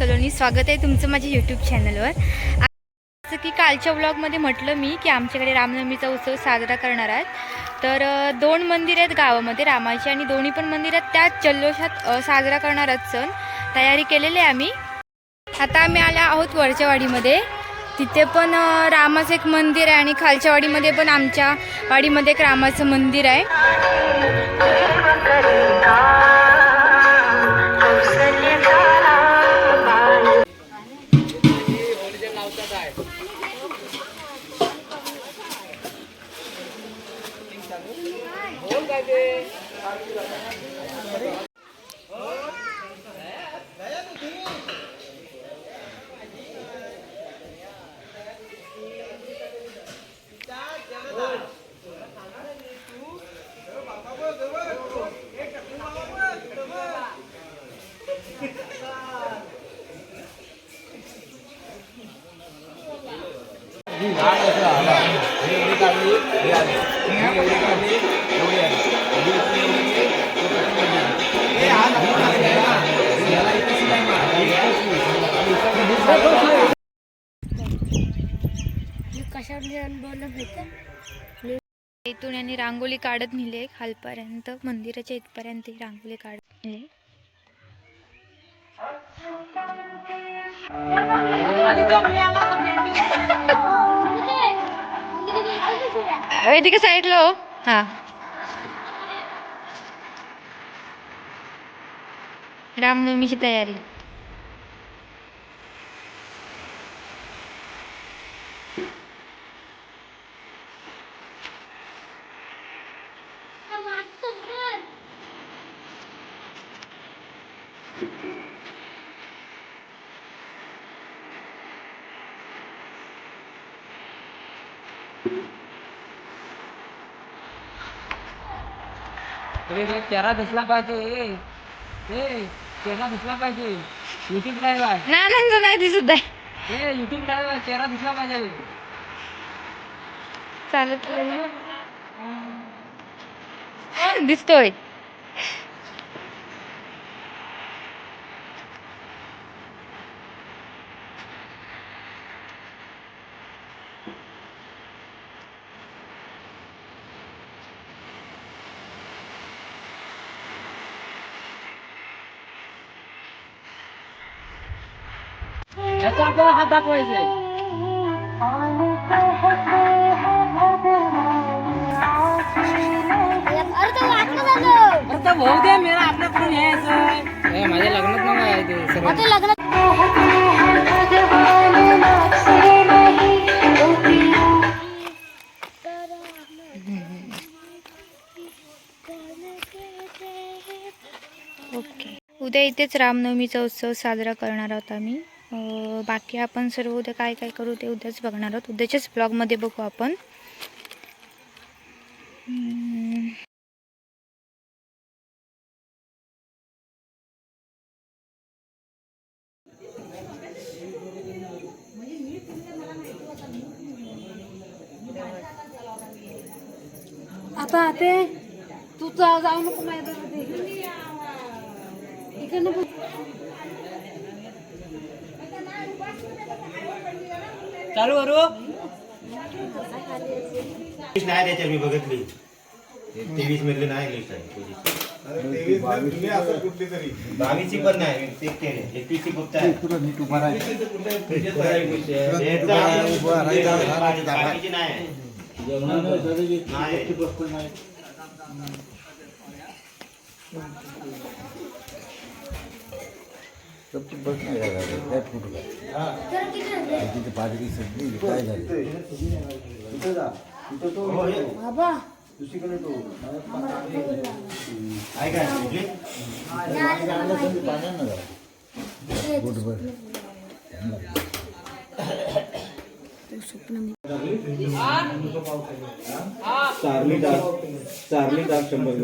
सलोनी स्वागत आहे तुमचं माझ्या यूट्यूब चॅनलवर जसं की कालच्या व्लॉगमध्ये म्हटलं मी की आमच्याकडे रामनवमीचा उत्सव साजरा करणार आहेत. तर दोन मंदिर आहेत गावामध्ये रामाची आणि दोन्ही पण मंदिरात त्याच जल्लोषात साजरा करणार आहेत सण. तयारी केलेली आहे आम्ही. आता आम्ही आल्या आहोत वरच्यावाडीमध्ये. तिथे पण रामाचं एक मंदिर आहे आणि खालच्या वाडीमध्ये पण आमच्या वाडीमध्ये एक रामाचं मंदिर आहे. যাবে इथून यांनी रांगोळी काढत नेले खालपर्यंत मंदिराच्या इथपर्यंत ही रांगोळी काढत नेली. वेदिका साईडला हो. हां. रामनवमीची तयारी. Thank you. रे, चेहरा दिसला पाहिजे. ए चेहरा दिसला पाहिजे. युट्यूब लाईव्ह आहे. नानांचं नाही दिसत आहे. ए युट्यूब आहे. चेहरा दिसला पाहिजे. चालत दिसतोय. याचा आपल्याला हात दाखवायचे अरे तर भाऊ दे मेरा आपल्याकडून यायचं ए माझ्या लग्नात नका आहे ते सगळं. ओके. उद्या इथेच रामनवमीचा उत्सव साजरा करणार आहोत आम्ही. बाकी आपण सर्व उद्या काय काय करू ते उद्याच बघणार आहोत. उद्याच्याच ब्लॉगमध्ये बघू आपण. आता ते तू जाऊ नको माझ्या इकडनं चालू करू? नाही त्याच्यात मी बघितली. तेवीस मधले नाही लिस्ट आहे. बावीसची पण नाही चेक केले एकवीसची फक्त आहे. बाकीची नाही. आहे. नाही काय झालं काय हे. बाबा आहे काय कुठली? पाण्यानं झालं बोटभर चालू शंभर